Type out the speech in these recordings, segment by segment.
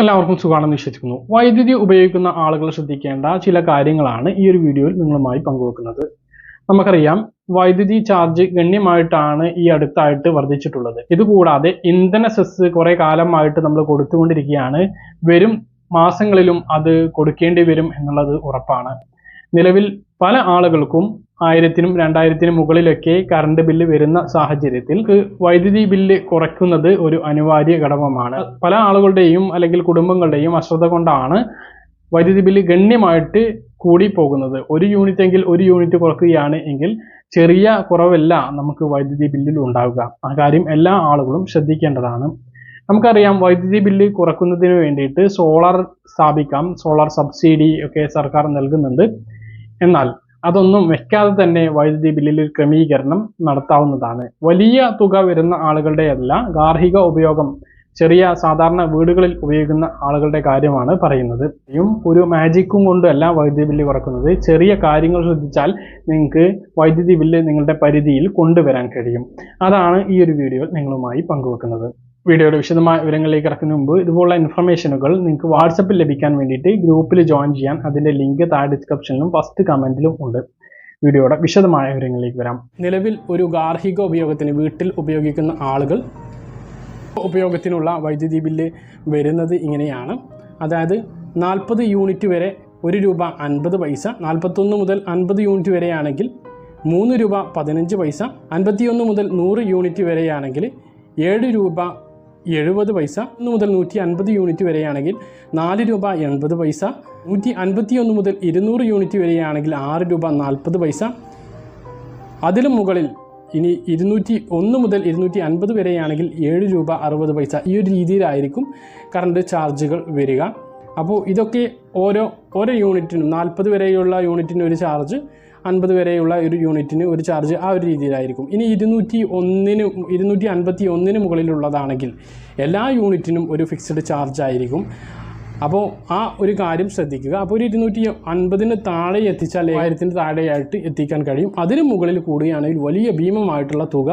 എല്ലാവർക്കും സുഖമാണെന്ന് വിശ്വസിക്കുന്നു. വൈദ്യുതി ഉപയോഗിക്കുന്ന ആളുകൾ ശ്രദ്ധിക്കേണ്ട ചില കാര്യങ്ങളാണ് ഈ ഒരു വീഡിയോയിൽ നിങ്ങളുമായി പങ്കുവെക്കുന്നത്. നമുക്കറിയാം വൈദ്യുതി ചാർജ് ഗണ്യമായിട്ടാണ് ഈ അടുത്തായിട്ട് വർദ്ധിച്ചിട്ടുള്ളത്. ഇതുകൂടാതെ ഇന്ധന സെസ് കുറെ കാലമായിട്ട് നമ്മൾ കൊടുത്തുകൊണ്ടിരിക്കുകയാണ്. വരും മാസങ്ങളിലും അത് കൊടുക്കേണ്ടി വരും എന്നുള്ളത് ഉറപ്പാണ്. നിലവിൽ പല ആളുകൾക്കും ആയിരത്തിനും രണ്ടായിരത്തിനും മുകളിലൊക്കെ കറണ്ട് ബില്ല് വരുന്ന സാഹചര്യത്തിൽ വൈദ്യുതി ബില്ല് കുറയ്ക്കുന്നത് ഒരു അനിവാര്യ ഘടകമാണ്. പല ആളുകളുടെയും അല്ലെങ്കിൽ കുടുംബങ്ങളുടെയും അശ്രദ്ധ കൊണ്ടാണ് വൈദ്യുതി ബില്ല് ഗണ്യമായിട്ട് കൂടി പോകുന്നത് ഒരു യൂണിറ്റ് എങ്കിൽ ഒരു യൂണിറ്റ് കുറയ്ക്കുകയാണ് എങ്കിൽ ചെറിയ കുറവല്ല നമുക്ക് വൈദ്യുതി ബില്ലിൽ ഉണ്ടാവുക. ആ കാര്യം എല്ലാ ആളുകളും ശ്രദ്ധിക്കേണ്ടതാണ്. നമുക്കറിയാം വൈദ്യുതി ബില്ല് കുറക്കുന്നതിന് വേണ്ടിയിട്ട് സോളാർ സ്ഥാപിക്കാം. സോളാർ സബ്സിഡി ഒക്കെ സർക്കാർ നൽകുന്നുണ്ട്. എന്നാൽ അതൊന്നും വെക്കാതെ തന്നെ വൈദ്യുതി ബില്ലിൽ ക്രമീകരണം നടത്താവുന്നതാണ്. വലിയ തുക വരുന്ന ആളുകളുടെ അല്ല ഗാർഹിക ഉപയോഗം ചെറിയ സാധാരണ വീടുകളിൽ ഉപയോഗിക്കുന്ന ആളുകളുടെ കാര്യമാണ് പറയുന്നത്. യും ഒരു മാജിക്കും കൊണ്ടല്ല വൈദ്യുതി ബില്ല് കുറക്കുന്നത്. ചെറിയ കാര്യങ്ങൾ ശ്രദ്ധിച്ചാൽ നിങ്ങൾക്ക് വൈദ്യുതി ബില്ല് നിങ്ങളുടെ പരിധിയിൽ കൊണ്ടുവരാൻ കഴിയും. അതാണ് ഈ ഒരു വീഡിയോ നിങ്ങളുമായി പങ്കുവെക്കുന്നത്. വീഡിയോയുടെ വിശദമായ വിവരങ്ങളിലേക്ക് കിടക്കുന്നതിന് മുമ്പ് ഇതുപോലുള്ള ഇൻഫർമേഷനുകൾ നിങ്ങൾക്ക് വാട്സപ്പിൽ ലഭിക്കാൻ വേണ്ടിയിട്ട് ഗ്രൂപ്പിൽ ജോയിൻ ചെയ്യാൻ അതിന്റെ ലിങ്ക് താഴെ ഡിസ്ക്രിപ്ഷനിലും ഫസ്റ്റ് കമന്റിലും ഉണ്ട്. വീഡിയോയുടെ വിശദമായ വിവരങ്ങളിലേക്ക് വരാം. നിലവിൽ ഒരു ഗാർഹിക ഉപയോഗത്തിന് വീട്ടിൽ ഉപയോഗിക്കുന്ന ആളുകൾ ഉപയോഗത്തിനുള്ള വൈദ്യുതി ബില്ല് വരുന്നത് ഇങ്ങനെയാണ്. അതായത് നാൽപ്പത് യൂണിറ്റ് വരെ ഒരു രൂപ അൻപത് പൈസ നാൽപ്പത്തൊന്ന് മുതൽ അൻപത് യൂണിറ്റ് വരെയാണെങ്കിൽ മൂന്ന് രൂപ പതിനഞ്ച് പൈസ അൻപത്തിയൊന്ന് മുതൽ നൂറ് യൂണിറ്റ് വരെയാണെങ്കിൽ ഏഴ് രൂപ എഴുപത് പൈസ ഒന്ന് മുതൽ നൂറ്റി അൻപത് യൂണിറ്റ് വരെയാണെങ്കിൽ നാല് രൂപ എൺപത് പൈസ നൂറ്റി അൻപത്തി ഒന്ന് മുതൽ ഇരുന്നൂറ് യൂണിറ്റ് വരെയാണെങ്കിൽ ആറ് രൂപ നാൽപ്പത് പൈസ. അതിലും മുകളിൽ ഇനി ഇരുന്നൂറ്റി ഒന്ന് മുതൽ ഇരുന്നൂറ്റി അൻപത് വരെയാണെങ്കിൽ ഏഴ് രൂപ അറുപത് പൈസ. ഈ ഒരു രീതിയിലായിരിക്കും കറണ്ട് ചാർജുകൾ വരിക. അപ്പോൾ ഇതൊക്കെ ഓരോ ഓരോ യൂണിറ്റിനും നാൽപ്പത് വരെയുള്ള യൂണിറ്റിന് ഒരു ചാർജ് അൻപത് വരെയുള്ള ഒരു യൂണിറ്റിന് ഒരു ചാർജ് ആ ഒരു രീതിയിലായിരിക്കും. ഇനി ഇരുന്നൂറ്റി ഒന്നിന് ഇരുന്നൂറ്റി അൻപത്തി ഒന്നിന് മുകളിലുള്ളതാണെങ്കിൽ എല്ലാ യൂണിറ്റിനും ഒരു ഫിക്സ്ഡ് ചാർജ് ആയിരിക്കും. അപ്പോൾ ആ ഒരു കാര്യം ശ്രദ്ധിക്കുക. അപ്പോൾ ഒരു ഇരുന്നൂറ്റി അൻപതിന് താഴെ എത്തിച്ചാൽ ആയിരത്തിന് താഴെയായിട്ട് എത്തിക്കാൻ കഴിയും. അതിന് മുകളിൽ കൂടുകയാണെങ്കിൽ വലിയ ഭീമമായിട്ടുള്ള തുക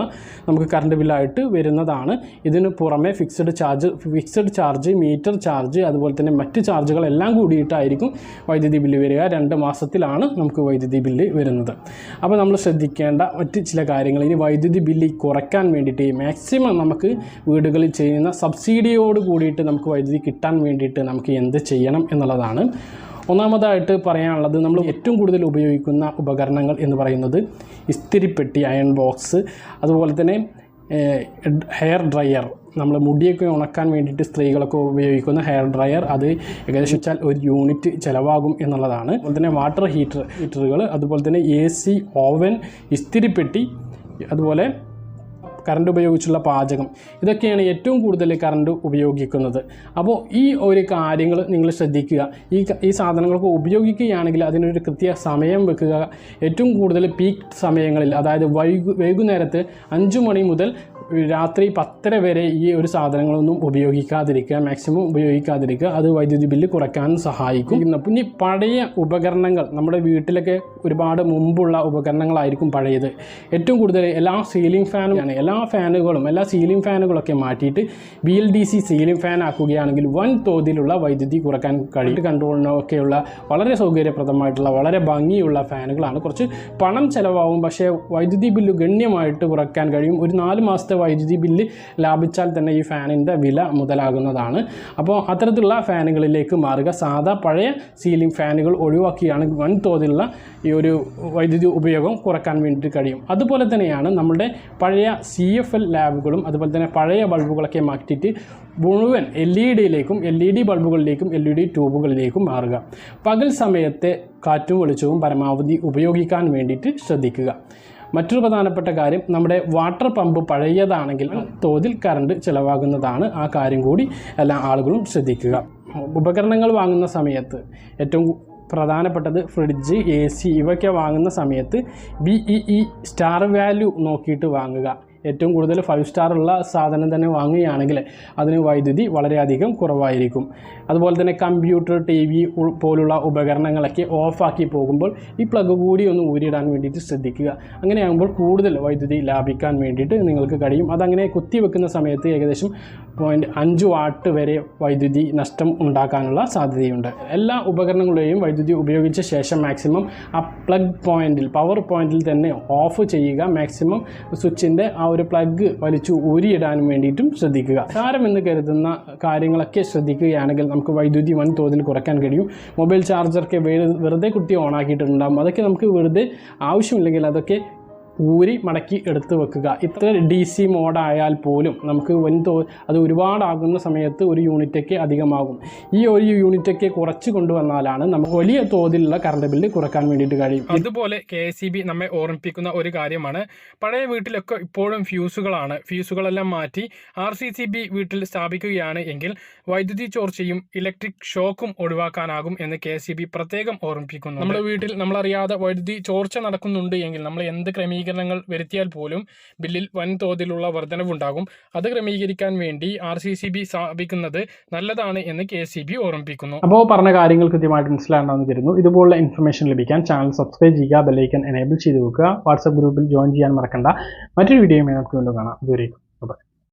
നമുക്ക് കറണ്ട് ബില്ലായിട്ട് വരുന്നതാണ്. ഇതിന് പുറമെ fixed charge fixed charge meter charge അതുപോലെ തന്നെ മറ്റ് ചാർജുകളെല്ലാം കൂടിയിട്ടായിരിക്കും വൈദ്യുതി ബില്ല് വരിക. രണ്ട് മാസത്തിലാണ് നമുക്ക് വൈദ്യുതി ബില്ല് വരുന്നത്. അപ്പോൾ നമ്മൾ ശ്രദ്ധിക്കേണ്ട മറ്റ് ചില കാര്യങ്ങൾ. ഇനി വൈദ്യുതി ബില്ല് കുറയ്ക്കാൻ വേണ്ടിയിട്ട് മാക്സിമം നമുക്ക് വീടുകളിൽ ചെയ്യുന്ന സബ്സിഡിയോട് കൂടിയിട്ട് നമുക്ക് വൈദ്യുതി കിട്ടാൻ വേണ്ടിയിട്ട് നമുക്ക് എന്ത് ചെയ്യണം എന്നുള്ളതാണ്. ഒന്നാമതായിട്ട് പറയാനുള്ളത് നമ്മൾ ഏറ്റവും കൂടുതൽ ഉപയോഗിക്കുന്ന ഉപകരണങ്ങൾ എന്ന് പറയുന്നത് ഇസ്തിരിപ്പെട്ടി അയൺ ബോക്സ് അതുപോലെ തന്നെ ഹെയർ ഡ്രയർ. നമ്മൾ മുടിയൊക്കെ ഉണക്കാൻ വേണ്ടിയിട്ട് സ്ത്രീകളൊക്കെ ഉപയോഗിക്കുന്ന ഹെയർ ഡ്രയർ. അത് ഏകദേശം വെച്ചാൽ ഒരു യൂണിറ്റ് ചിലവാകും എന്നുള്ളതാണ്. അതുപോലെ തന്നെ വാട്ടർ ഹീറ്റർ ഹീറ്ററുകൾ അതുപോലെ തന്നെ എ സി ഓവൻ ഇസ്തിരിപ്പെട്ടി അതുപോലെ കറണ്ട് ഉപയോഗിച്ചുള്ള പാചകം. ഇതൊക്കെയാണ് ഏറ്റവും കൂടുതൽ കറണ്ട് ഉപയോഗിക്കുന്നത്. അപ്പോൾ ഈ ഒരു കാര്യങ്ങൾ നിങ്ങൾ ശ്രദ്ധിക്കുക. ഈ ഈ സാധനങ്ങളൊക്കെ ഉപയോഗിക്കുകയാണെങ്കിൽ അതിനൊരു കൃത്യ സമയം വെക്കുക. ഏറ്റവും കൂടുതൽ പീക്ക് സമയങ്ങളിൽ അതായത് വൈകു വൈകുന്നേരത്ത് അഞ്ച് മണി മുതൽ രാത്രി പത്തര വരെ ഈ ഒരു സാധനങ്ങളൊന്നും ഉപയോഗിക്കാതിരിക്കുക. മാക്സിമം ഉപയോഗിക്കാതിരിക്കുക. അത് വൈദ്യുതി ബില്ല് കുറയ്ക്കാൻ സഹായിക്കും. ഇനി പഴയ ഉപകരണങ്ങൾ നമ്മുടെ വീട്ടിലൊക്കെ ഒരുപാട് മുമ്പുള്ള ഉപകരണങ്ങളായിരിക്കും പഴയത്. ഏറ്റവും കൂടുതൽ എല്ലാ സീലിംഗ് ഫാനും ആണ് എല്ലാ ഫാനുകളും എല്ലാ സീലിംഗ് ഫാനുകളൊക്കെ മാറ്റിയിട്ട് B L D C ceiling fan ആക്കുകയാണെങ്കിൽ വൻ തോതിലുള്ള വൈദ്യുതി കുറയ്ക്കാൻ കഴിയും കൺട്രോളിനൊക്കെയുള്ള വളരെ സൗകര്യപ്രദമായിട്ടുള്ള വളരെ ഭംഗിയുള്ള ഫാനുകളാണ്. കുറച്ച് പണം ചിലവാകും പക്ഷേ വൈദ്യുതി ബില്ല് ഗണ്യമായിട്ട് കുറയ്ക്കാൻ കഴിയും. ഒരു നാല് മാസത്തെ വൈദ്യുതി ബില്ല് ലാഭിച്ചാൽ തന്നെ ഈ ഫാനിന്റെ വില മുതലാകുന്നതാണ്. അപ്പോൾ അത്തരത്തിലുള്ള ഫാനുകളിലേക്ക് മാറുക സാധാ പഴയ സീലിംഗ് ഫാനുകൾ ഒഴിവാക്കിയാണ് വൻ തോതിലുള്ള ഈ ഒരു വൈദ്യുതി ഉപയോഗം കുറയ്ക്കാൻ വേണ്ടിയിട്ട് കഴിയും. അതുപോലെ തന്നെയാണ് നമ്മുടെ പഴയ സി എഫ് എൽ ലാബുകളും അതുപോലെ തന്നെ പഴയ ബൾബുകളൊക്കെ മാറ്റിയിട്ട് മുഴുവൻ എൽ ഇ ഡിയിലേക്കും എൽ ഇ ഡി ബൾബുകളിലേക്കും എൽ ഇ ഡി ട്യൂബുകളിലേക്കും മാറുക. പകൽ സമയത്തെ കാറ്റും വെളിച്ചവും പരമാവധി ഉപയോഗിക്കാൻ വേണ്ടിയിട്ട് ശ്രദ്ധിക്കുക. മറ്റൊരു പ്രധാനപ്പെട്ട കാര്യം നമ്മുടെ വാട്ടർ പമ്പ് പഴയതാണെങ്കിൽ തോതിൽ കറണ്ട് ചിലവാകുന്നതാണ് ആ കാര്യം കൂടി എല്ലാ ആളുകളും ശ്രദ്ധിക്കുക. ഉപകരണങ്ങൾ വാങ്ങുന്ന സമയത്ത് ഏറ്റവും പ്രധാനപ്പെട്ടത് ഫ്രിഡ്ജ് എ സി ഇവയൊക്കെ വാങ്ങുന്ന സമയത്ത് B E E star value നോക്കിയിട്ട് വാങ്ങുക. ഏറ്റവും കൂടുതൽ ഫൈവ് സ്റ്റാർ ഉള്ള സാധനം തന്നെ വാങ്ങുകയാണെങ്കിൽ അതിന് വൈദ്യുതി വളരെയധികം കുറവായിരിക്കും. അതുപോലെ തന്നെ കമ്പ്യൂട്ടർ ടി വി പോലുള്ള ഉപകരണങ്ങളൊക്കെ ഓഫാക്കി പോകുമ്പോൾ ഈ പ്ലഗ് കൂടി ഒന്ന് ഊരിയിടാൻ വേണ്ടിയിട്ട് ശ്രദ്ധിക്കുക. അങ്ങനെയാകുമ്പോൾ കൂടുതൽ വൈദ്യുതി ലാഭിക്കാൻ വേണ്ടിയിട്ട് നിങ്ങൾക്ക് കഴിയും. അതങ്ങനെ കുത്തിവെക്കുന്ന സമയത്ത് ഏകദേശം പോയിന്റ് അഞ്ച് വാട്ട് വരെ വൈദ്യുതി നഷ്ടം ഉണ്ടാക്കാനുള്ള സാധ്യതയുണ്ട്. എല്ലാ ഉപകരണങ്ങളുടെയും വൈദ്യുതി ഉപയോഗിച്ച ശേഷം മാക്സിമം ആ പ്ലഗ് പോയിന്റിൽ പവർ പോയിന്റിൽ തന്നെ ഓഫ് ചെയ്യുക. മാക്സിമം സ്വിച്ചിന്റെ ആ ഒരു പ്ലഗ് വലിച്ചു ഊരിയിടാൻ വേണ്ടിയിട്ടും ശ്രദ്ധിക്കുക. സാരമെന്ന് കരുതുന്ന കാര്യങ്ങളൊക്കെ ശ്രദ്ധിക്കുകയാണെങ്കിൽ നമുക്ക് വൈദ്യുതി വൻതോതിൽ കുറയ്ക്കാൻ കഴിയും. മൊബൈൽ ചാർജറൊക്കെ വേറെ വെറുതെ ഓൺ ഓണാക്കിയിട്ടുണ്ടാകും അതൊക്കെ നമുക്ക് വെറുതെ ആവശ്യമില്ലെങ്കിൽ അതൊക്കെ ഊരി മടക്കി എടുത്ത് വെക്കുക. ഇത്ര ഡി സി മോഡായാൽ പോലും നമുക്ക് വൻതോ അത് ഒരുപാടാകുന്ന സമയത്ത് ഒരു യൂണിറ്റൊക്കെ അധികമാകും. ഈ ഒരു യൂണിറ്റൊക്കെ കുറച്ച് കൊണ്ടുവന്നാലാണ് നമുക്ക് വലിയ തോതിലുള്ള കറണ്ട് ബില്ല് കുറയ്ക്കാൻ വേണ്ടിയിട്ട് കഴിയും. അതുപോലെ കെ എസ് ബി നമ്മെ ഓർമ്മിപ്പിക്കുന്ന ഒരു കാര്യമാണ്. പഴയ വീട്ടിലൊക്കെ ഇപ്പോഴും ഫ്യൂസുകളാണ്. ഫ്യൂസുകളെല്ലാം മാറ്റി ആർ സി സി ബി വീട്ടിൽ സ്ഥാപിക്കുകയാണ് എങ്കിൽ വൈദ്യുതി ചോർച്ചയും ഇലക്ട്രിക് ഷോക്കും ഒഴിവാക്കാനാകും എന്ന് കെ എസ് ബി പ്രത്യേകം ഓർമ്മിപ്പിക്കുന്നു നമ്മുടെ വീട്ടിൽ നമ്മളറിയാതെ വൈദ്യുതി ചോർച്ച നടക്കുന്നുണ്ട് എങ്കിൽ നമ്മൾ എന്ത് ക്രമീകരണങ്ങൾ വരുത്തിയാൽ പോലും ബില്ലിൽ വൻതോതിലുള്ള വർധനവുണ്ടാകും. അത് ക്രമീകരിക്കാൻ വേണ്ടി ആർ സി സി ബി സ്ഥാപിക്കുന്നത് നല്ലതാണ് എന്ന് കെ സി ബി ഓർമ്മിപ്പിക്കുന്നു. അപ്പോൾ പറഞ്ഞ കാര്യങ്ങൾ കൃത്യമായിട്ട് മനസ്സിലാണെന്ന് തരുന്നു ഇതുപോലുള്ള ഇൻഫർമേഷൻ ലഭിക്കാൻ ചാനൽ സബ്സ്ക്രൈബ് ചെയ്യുക ബെല്ലൈക്കൻ എനേബിൾ ചെയ്ത് വെക്കുക വാട്സ്ആപ്പ് ഗ്രൂപ്പിൽ ജോയിൻ ചെയ്യാൻ മറക്കണ്ട. മറ്റൊരു വീഡിയോയുമായി നമുക്ക് വീണ്ടും കാണാം. ദൂരേക്കും